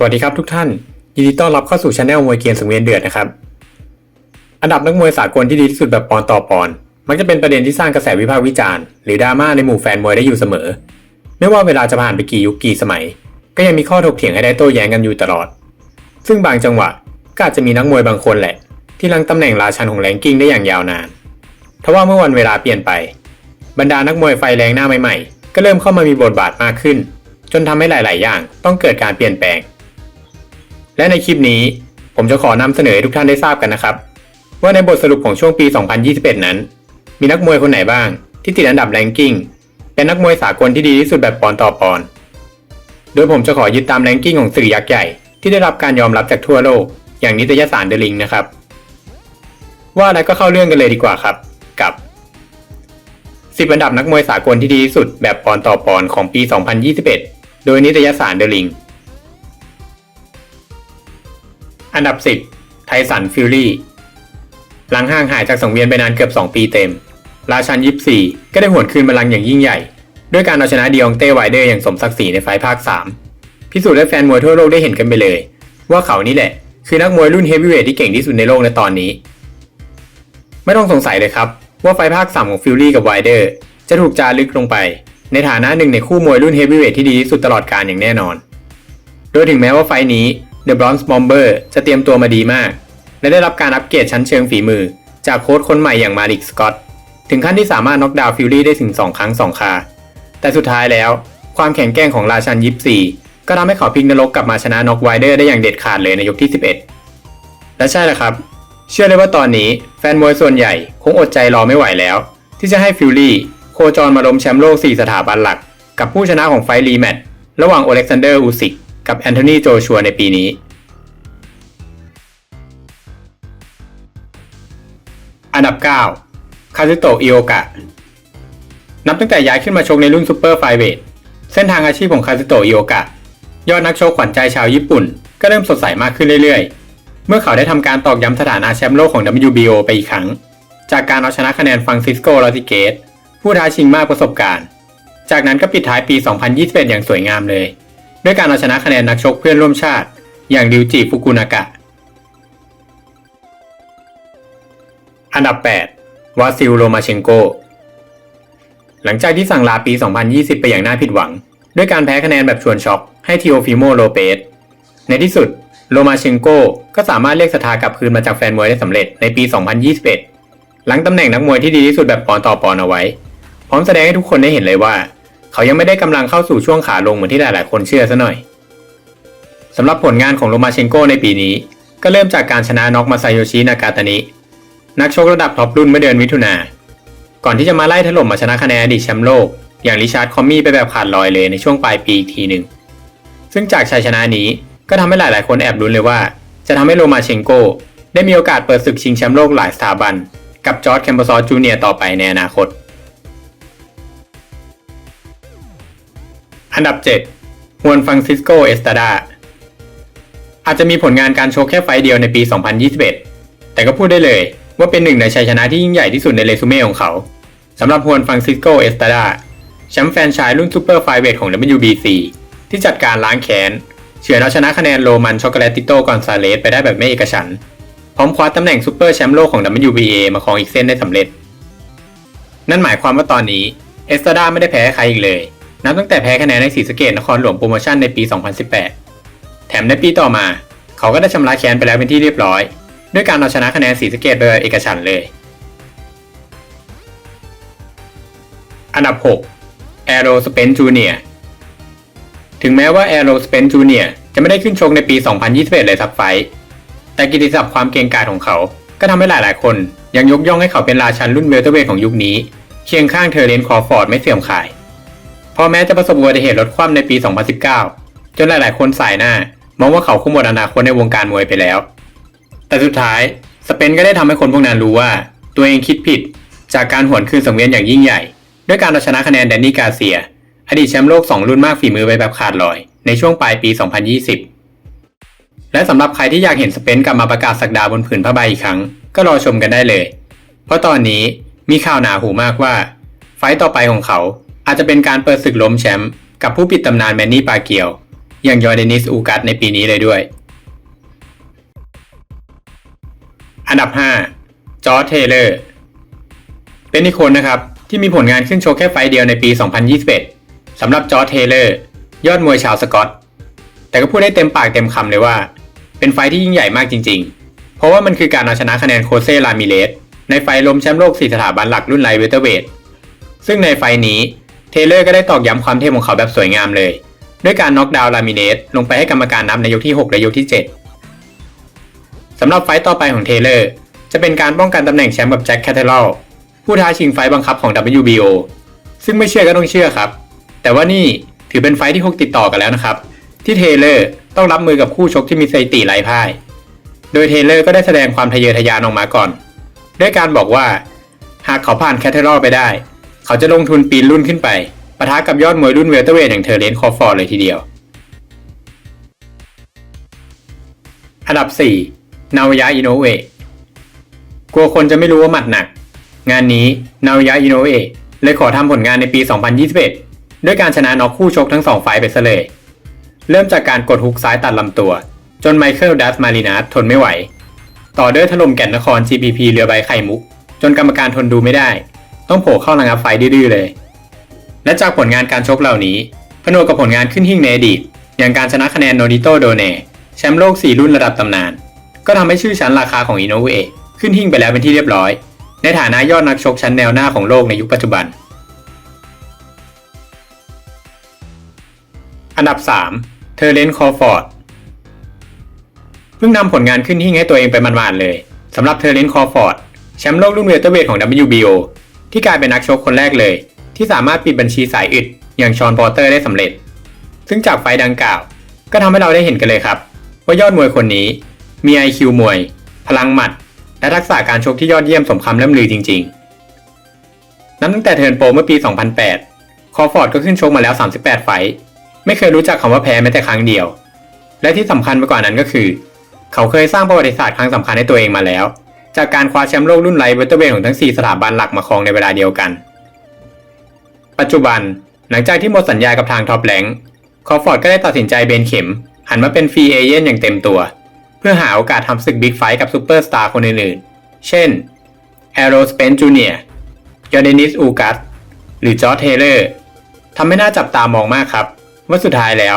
สวัสดีครับทุกท่าน ยินดีต้อนรับเข้าสู่ช anel มวยเกียนสังเวียนเดือดนะครับ อันดับนักมวยสากลที่ดีที่สุดแบบปอนต่อปอน มักจะเป็นประเด็นที่สร้างกระแสวิพากษ์วิจารณ์หรือดราม่าในหมู่แฟนมวยได้อยู่เสมอ ไม่ว่าเวลาจะผ่านไปกี่ยุคกี่สมัย ก็ยังมีข้อถกเถียงให้ได้โต้แย้งกันอยู่ตลอด ซึ่งบางจังหวะก็อาจจะมีนักมวยบางคนแหละ ที่ลังตำแหน่งราชันของแรงกิ้งได้อย่างยาวนานทว่าเมื่อวันเวลาเปลี่ยนไป บรรดานักมวยไฟแรงหน้าใหม่ๆ ก็เริ่มเข้ามามีบทบาทมากขึ้น จนทำให้หลาย ๆ อย่างต้องเกิดการเปลี่ยนแปลง และในคลิปนี้ผมจะขอนำเสนอให้ทุกท่านได้ทราบกันนะครับ ว่าในบทสรุปของช่วงปี 2021 นั้น มีนักมวยคนไหนบ้างที่ติดอันดับแรงกิ้งเป็นนักมวยสากลที่ดีที่สุดแบบปอนด์ต่อปอนด์โดยผมจะขอยึดตามแรงกิ้งของสื่อยักษ์ใหญ่ที่ได้รับการยอมรับจากทั่วโลก อย่างนิตยสารเดลิงนะครับ ว่าแล้วก็เข้าเรื่องกันเลยดีกว่าครับ กับ 10 อันดับนักมวยสากลที่ดีที่สุดแบบปอนด์ต่อปอนด์ของปี 2021 โดยนิตยสารเดลิง อันดับ 10 ไทสันฟิลลี่หลังห่างหายจากสังเวียนไปนานเกือบ 2 ปีเต็ม ราชันยิปซีก็ได้หวนคืนบัลลังก์อย่างยิ่งใหญ่ ด้วยการเอาชนะดิองเต้ไวเดอร์อย่างสมศักดิ์ศรีในไฟภาค 3 พิสูจน์ให้แฟนมวยทั่วโลกได้เห็นกันไปเลย ว่าเขานี่แหละ คือนักมวยรุ่นเฮฟวีเวทที่เก่งที่สุดในโลกในตอนนี้ ไม่ต้องสงสัยเลยครับ ว่าไฟภาค 3 ของฟิลลี่กับไวเดอร์จะถูกจารึกลงไป ในฐานะหนึ่งในคู่มวยรุ่นเฮฟวีเวทที่ดีที่สุดตลอดกาลอย่างแน่นอน โดยถึงแม้ว่าไฟนี้ The Bronze Bomber จะเตรียมตัวมาดีมาก และได้รับการอัปเกรดชั้นเชิงฝีมือ จากโค้ชคนใหม่อย่างมาริกสกอตถึงขั้นที่สามารถน็อกดาวน์ฟิลลี่ได้ถึง 2 ครั้ง 2 คา แต่สุดท้ายแล้ว ความแข็งแกร่งของราชันยิปซีก็ทำให้เขาพลิกนรกกลับมาชนะน็อกไวเดอร์ได้อย่างเด็ดขาดเลยในยกที่ 11 และใช่แหละครับ เชื่อเลยว่าตอนนี้แฟนมวยส่วนใหญ่คงอดใจรอไม่ไหวแล้ว ที่จะให้ฟิลลี่โคจรมาล้มแชมป์โลก 4 สถาบันหลัก กับผู้ชนะของไฟท์รีแมตช์ระหว่างโอเล็กซานเดอร์อูซิก กับแอนโทนีโจชัวในปีนี้ อันดับ 9 คาซึโตะอิโอกะ นับตั้งแต่ย้ายขึ้นมาชกในรุ่นซูเปอร์ไฟเวทเส้นทางอาชีพของคาซึโตะอิโอกะ ยอดนักชกขวัญใจชาวญี่ปุ่น ก็เริ่มสดใสมากขึ้นเรื่อยๆ เมื่อเขาได้ทำการตอกย้ำสถานะแชมป์โลกของ WBO ไปอีกครั้ง จากการเอาชนะคะแนนฟังซิสโกลอติเกตผู้ท้าชิงมากประสบการณ์ จากนั้นก็ปิดท้ายปี 2021 อย่างสวยงามเลย ด้วยการเอาชนะคะแนนนักชกเพื่อนร่วมชาติ อย่างริวจิฟุกุนากะ อันดับ 8 วาซิลโลมาเชนโก หลังจากที่สั่งลาปี 2020 ไปอย่างน่าผิดหวัง ด้วยการแพ้คะแนนแบบชวนช็อกให้ทีโอฟิโมโลเปส ในที่สุดโลมาเชนโกก็สามารถเรียกศรัทธากลับคืนมาจากแฟนมวยได้สำเร็จในปี 2021 หลังตำแหน่งนักมวยที่ดีที่สุดแบบปอนต่อปอนเอาไว้ พร้อมแสดงให้ทุกคนได้เห็นเลยว่า เขายังไม่ได้กำลังเข้าสู่ช่วงขาลงเหมือนที่หลาย ๆ คนเชื่อซะหน่อยสำหรับผลงานของโลมาเชนโกในปีนี้ ก็เริ่มจากการชนะน็อกมาไซโยชินากาตานิ นักชกระดับท็อปรุ่นเมื่อเดือนมิถุนา ก่อนที่จะมาไล่ถล่มมาชนะคะแนนอดีตแชมป์โลก อย่างริชาร์ดคอมมี่ไปแบบขาดลอยเลยในช่วงปลายปีอีกทีหนึ่ง ซึ่งจากชัยชนะนี้ก็ทำให้หลาย ๆ คนแอบลุ้นเลยว่า จะทำให้โลมาเชนโกได้มีโอกาสเปิดศึกชิงแชมป์โลกหลายสถาบัน กับจอร์ดแคมเบอร์ซอจูเนียร์ต่อไปในอนาคต อันดับ 7ฮวนฟังซิสโก เอสตาดา อาจจะมีผลงานการโชว์แค่ไฟเดียวในปี 2021 แต่ก็พูดได้เลยว่าเป็นหนึ่งในชัยชนะที่ยิ่งใหญ่ที่สุดในเรซูเม่ของเขา สำหรับฮวนฟังซิสโก เอสตาดา แชมป์แฟนชายรุ่นซูเปอร์ไฟเวทของ WBC ที่จัดการล้างแค้น เฉือนเอาชนะคะแนนโรมัน ช็อกโกแลตติโตกอนซาเลสไปได้แบบไม่เอกฉันพร้อมคว้าตำแหน่งซูเปอร์แชมป์โลกของ WBA มาครองอีกเส้นได้สำเร็จ นั่นหมายความว่าตอนนี้เอสตาดาไม่ได้แพ้ใครอีกเลย นับตั้งแต่แพ้คะแนนในสีสะเกตนครหลวงโปรโมชั่นในปี 2018 แถมในปีต่อมา เขาก็ได้ชำระแค้นไปแล้วเป็นที่เรียบร้อย ด้วยการเอาชนะคะแนนสีสะเกตโดยเอกฉันเลย อันดับ 6 แอโรสเปนจูเนียถึงแม้ว่าแอโรสเปนจูเนียจะไม่ได้ขึ้นชกในปี 2021 เลยสักไฟต์แต่กิติศัพท์ความเก่งกาจของเขา ก็ทำให้หลายๆ คนยังยกย่องให้เขาเป็นราชันรุ่นเวลเตอร์เวทของยุคนี้ เคียงข้างเทอร์เรนคอร์ฟอร์ดไม่เสื่อมขาย พอแม้จะประสบอุบัติเหตุรถคว่ำในปี 2019 จนหลาย ๆ คนสายหน้า มองว่าเขาคุ้มหมดอนาคตในวงการมวยไปแล้ว แต่สุดท้ายสเปนก็ได้ทำให้คนพวกนั้นรู้ว่า ตัวเองคิดผิด จากการหวนคืนสังเวียนอย่างยิ่งใหญ่ ด้วยการเอาชนะคะแนนแดนนี่กาเซีย อดีตแชมป์โลก 2 รุ่นมากฝีมือไปแบบขาดลอย ในช่วงปลายปี 2020 และสำหรับใครที่อยากเห็นสเปนกลับมาประกาศสักดาบนผืนผ้าใบอีกครั้ง ก็รอชมกันได้เลย เพราะตอนนี้มีข่าวหนาหูมากว่า ไฟต์ต่อไปของเขา อาจจะเป็นการเปิดศึกล้มแชมป์กับผู้ปิดตำนานแมนนี่ปาเกียว อย่างยอร์เดนิสอูกัสในปีนี้เลยด้วย อันดับ 5 จอร์จเทเลอร์ เป็นอีกคนนะครับ ที่มีผลงานขึ้นโชว์แค่ไฟเดียวในปี 2021สำหรับจอร์จเทเลอร์ ยอดมวยชาวสกอต แต่ก็พูดได้เต็มปากเต็มคำเลยว่า เป็นไฟที่ยิ่งใหญ่มากจริง ๆ เพราะว่ามันคือการเอาชนะคะแนนโคเซ่ลามิเลสในไฟล์ล้มแชมป์โลก4สถาบันหลักรุ่นไลท์เวเตอร์เวทซึ่งในไฟนี้ เทเลอร์ก็ได้ตอกย้ำความเทพของเขาแบบสวยงามเลย ด้วยการน็อกดาวน์ลามิเลสลงไปให้กรรมการนับในยกที่ 6 และยกที่ 7 สำหรับไฟต์ต่อไปของเทเลอร์ จะเป็นการป้องกันตำแหน่งแชมป์กับแจ็คแคทเทอรัลผู้ท้าชิงไฟต์บังคับของ WBO ซึ่งไม่เชื่อก็ต้องเชื่อครับ แต่ว่านี่ถือเป็นไฟต์ที่ 6 ติดต่อกันแล้วนะครับ ที่เทเลอร์ต้องรับมือกับคู่ชกที่มีสถิติไร้พ่าย โดยเทเลอร์ก็ได้แสดงความทะเยอทะยานออกมาก่อน ด้วยการบอกว่า หากเขาผ่านแคทเทอรัลไปได้ เขาจะลงทุนปีนรุ่นขึ้นไปปะทะกับยอดมวยรุ่นเวลเตอร์เวทอย่างเทอร์เรนต์คอฟฟอร์เลยทีเดียว อันดับ 4 นาวยะอิโนเอะกลัวคนจะไม่รู้ว่าหมัดหนัก งานนี้นาวยะอิโนเอะเลยขอทำผลงานในปี 2021 ด้วยการชนะน็อกคู่ชกทั้งสองฝ่ายไปซะเลย เริ่มจากการกดฮุกซ้ายตัดลำตัว จนไมเคิลดัสมารินัสทนไม่ไหว ต่อด้วยถล่มแก่นนคร GPP เรือใบไข่มุก จนกรรมการทนดูไม่ได้ ต้องโผล่เข้าระงับไฟดื้อเลย และจากผลงานการชกเหล่านี้ ผนวกกับผลงานขึ้นหิ่งในอดีตอย่างการชนะคะแนนโนดิโตโดเนแชมป์โลก 4 รุ่นระดับตำนาน ก็ทำให้ชื่อชั้นราคาของอินโนเวขึ้นหิ่งไปแล้วเป็นที่เรียบร้อย ในฐานะยอดนักชกชั้นแนวหน้าของโลกในยุคปัจจุบัน อันดับ 3 เทอร์เรนคอฟอร์ดเพิ่งนำผลงานขึ้นหิ่งให้ตัวเองไปมันๆเลยสำหรับเทอร์เรนคอฟอร์ดแชมป์โลกรุ่นเวลเตอร์เวทของ WBO ที่กลายเป็นนักชกคนแรกเลย ที่สามารถปิดบัญชีสายอึดอย่างชอนปอเตอร์ได้สำเร็จ ซึ่งจากไฟดังกล่าว ก็ทำให้เราได้เห็นกันเลยครับ ว่ายอดมวยคนนี้ มี IQ มวย พลังหมัด และทักษะการชกที่ยอดเยี่ยมสมคำล่ำลือจริง ๆ นับตั้งแต่เทิร์นโปรเมื่อปี 2008 คอฟอร์ดก็ขึ้นชกมาแล้ว 38 ไฟต์ไม่เคยรู้จักคำว่าแพ้แม้แต่ครั้งเดียว และที่สำคัญไปกว่านั้นก็คือ เขาเคยสร้างประวัติศาสตร์ครั้งสำคัญให้ตัวเองมาแล้ว จากการคว้าแชมป์โลกรุ่นไลท์เวเตอร์เวทของทั้ง 4 สถาบันหลักมาครองในเวลาเดียวกัน ปัจจุบันหลังจากที่หมดสัญญากับทางท็อปแลงคอฟอร์ดก็ได้ตัดสินใจเบนเข็ม หันมาเป็นฟรีเอเย่นอย่างเต็มตัว เพื่อหาโอกาสทำศึกบิ๊กไฟท์กับซูเปอร์สตาร์คนอื่นๆ เช่นแอโรสเปนจูเนียยอร์เดนิสอูกัสหรือจอร์เทเลอร์ทำให้น่าจับตามองมากครับ ว่าสุดท้ายแล้ว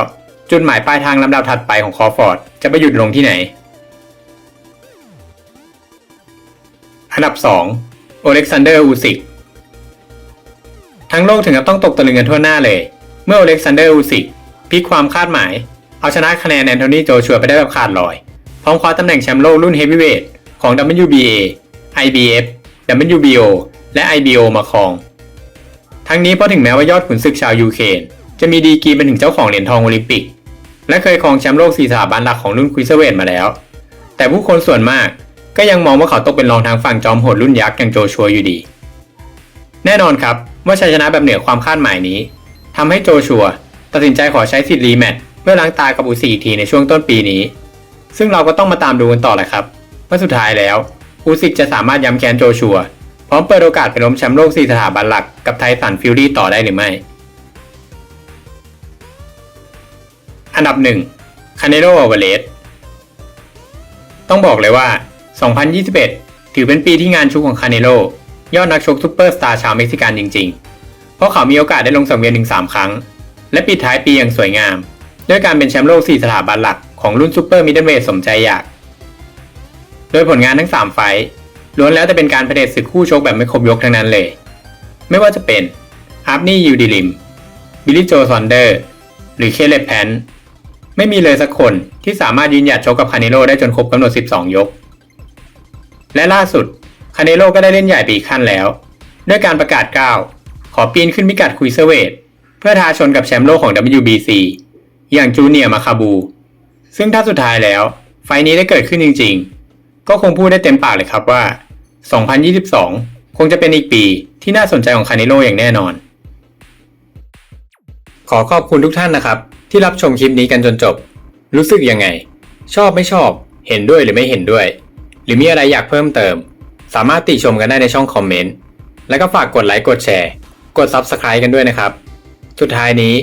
จุดหมายปลายทางลำดับถัดไปของคอฟอร์ดจะไปหยุดลงที่ไหน อันดับ 2 โอเล็กซานเดอร์อูซิกทั้งโลกถึงกับต้องตกตะลึงกันทั่วหน้าเลย เมื่อโอเล็กซานเดอร์อูซิกพลิกความคาดหมาย เอาชนะคะแนนแอนโทนีโจชัวไปได้แบบขาดลอย พร้อมคว้าตำแหน่งแชมป์โลกรุ่นเฮฟวีเวทของ WBA IBF WBO และ IBO มาครอง ทั้งนี้เพราะถึงแม้ว่ายอดขุนศึกชาวยูเครนจะมีดีกรีเป็นถึงเจ้าของเหรียญทองโอลิมปิก และเคยครองแชมป์โลก4สถาบันหลักของรุ่นควิสเวทมาแล้ว แต่ผู้คนส่วนมาก ก็ยังมองว่าเขาตกเป็นรองทางฝั่งจอมโหดรุ่นยักษ์อย่างโจชัวอยู่ดี แน่นอนครับว่าชัยชนะแบบเหนือความคาดหมายนี้ทำให้โจชัวตัดสินใจขอใช้สิทธิ์รีแมตช์เพื่อล้างตากับอุซีอีกทีในช่วงต้นปีนี้ ซึ่งเราก็ต้องมาตามดูกันต่อแหละครับว่าสุดท้ายแล้วอุซิกจะสามารถย้ำแค้นโจชัวพร้อมเปิดโอกาสไปล้มแชมป์โลก4สถาบันหลักกับไทสันฟิลลี่ต่อได้หรือไม่ อันดับ1คาเนโ a อว r เลสต้องบอกเลยว่า 2021 ถือเป็นปีที่งานชุกของคาเนโ o ยอดนักชกซูเปอร์สตาร์ชาวเม็กซิกันจริง ๆ เพราะเขามีโอกาสได้ลงสังเวียนถึง 3 ครั้ง และปิดท้ายปีอย่างสวยงาม ด้วยการเป็นแชมป์โลก 4 สถาบันหลักของรุ่นซูเปอร์มิดเดิลเวทสมใจอยาก โดยผลงานทั้ง 3 ไฟท์ล้วนแล้วแต่เป็นการเผด็จศึกคู่ชกแบบไม่ครบยกทั้งนั้นเลย ไม่ว่าจะเป็นอาร์ฟนี่ยูดิลิม บิลลี่โจซอนเดอร์ หรือเคเลปแพนไม่มีเลยสักคนที่สามารถยืนหยัดชกกับคาเนโ o ได้จนครบกำหนด 12 ยก และล่าสุดคาเนโ o ก็ได้เล่นใหญ่ไปอีกขั้นแล้ว ด้วยการประกาศก้าวขอปีนขึ้นพิกัดคุยเซเวทเพื่อท้าชนกับแชมป์โลกของ WBC อย่างจูเนียร์มาคาบู ซึ่งถ้าสุดท้ายแล้ว ไฟนี้ได้เกิดขึ้นจริง ๆ ก็คงพูดได้เต็มปากเลยครับว่า 2022 คงจะเป็นอีกปีที่น่าสนใจของคาเนโ o อย่างแน่นอน ขอขอบคุณทุกท่านนะครับ ที่รับชมคลิปนี้กันจนจบ รู้สึกยังไง ชอบไม่ชอบ เห็นด้วยหรือไม่เห็นด้วย หรือมีอะไรอยากเพิ่มเติม สามารถติชมกันได้ในช่องคอมเมนต์ แล้วก็ฝากกดไลค์กดแชร์ กด Subscribe กันด้วยนะครับ สุดท้ายนี้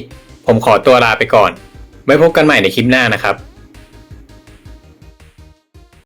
ผมขอตัวลาไปก่อน ไว้พบกันใหม่ในคลิปหน้านะครับ